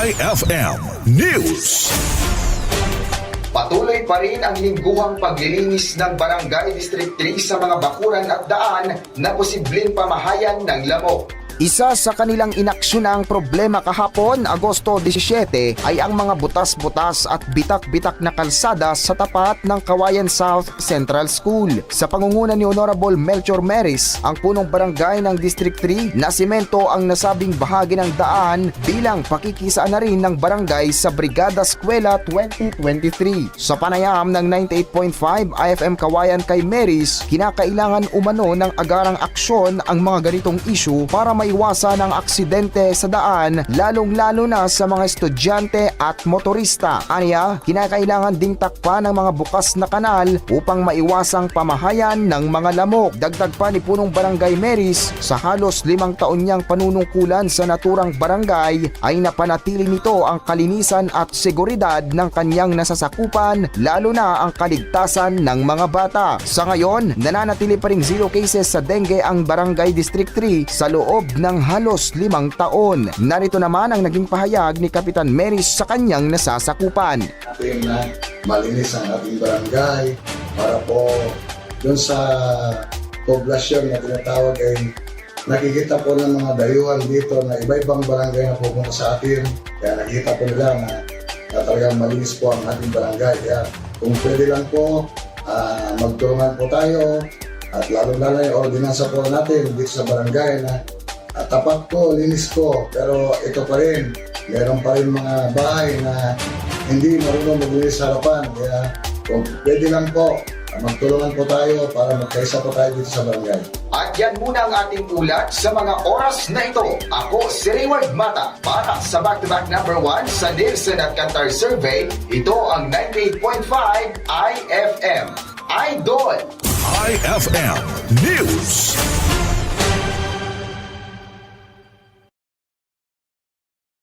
IFM News. Patuloy pa rin ang lingguhang paglilinis ng Barangay District 3 sa mga bakuran at daan na posibleng pamahayan ng lamok. Isa sa kanilang inaksyon problema kahapon, Agosto 17, ay ang mga butas-butas at bitak-bitak na kalsada sa tapat ng Kawayan South Central School. Sa pangunguna ni Honorable Melchor Meris, ang punong barangay ng District 3 na simento ang nasabing bahagi ng daan bilang pakikisaan na rin ng barangay sa Brigada Eskwela 2023. Sa panayam ng 98.5 IFM Kawayan kay Meris, kinakailangan umano ng agarang aksyon ang mga ganitong issue para maiwasan ang aksidente sa daan lalong-lalo na sa mga estudyante at motorista. Aniya, kinakailangan ding takpan ng mga bukas na kanal upang maiwasang pamahayan ng mga lamok. Dagdag pa ni punong barangay Meris, sa halos limang taon niyang panunungkulan sa naturang barangay ay napanatili nito ang kalinisan at seguridad ng kanyang nasasakupan lalo na ang kaligtasan ng mga bata. Sa ngayon, nananatili pa rin zero cases sa dengue ang barangay District 3 sa loob ng halos limang taon. Narito naman ang naging pahayag ni Kapitan Meris sa kanyang nasasakupan. natin na malinis ang ating barangay para po doon sa poblasyon na tinatawag ay nakikita po ng mga dayuhan dito na iba-ibang barangay na pupunta sa atin. Kaya nakikita po nila na, na talagang malinis po ang ating barangay. Kaya kung pwede lang po, ah, magtulungan po tayo at lalo-lalo yung ordinansa po natin dito sa barangay na at tapat ko, linis ko, pero ito pa rin, meron pa rin mga bahay na hindi marunong maglinis sa harapan. Kaya kung pwede lang po, magtulungan po tayo para magkaisa po tayo dito sa barangay. At yan muna ang ating ulat sa mga oras na ito. Ako si Rayward Mata para sa back-to-back number 1 sa Nielsen at Kantar Survey. Ito ang 98.5 IFM. Idol! IFM News.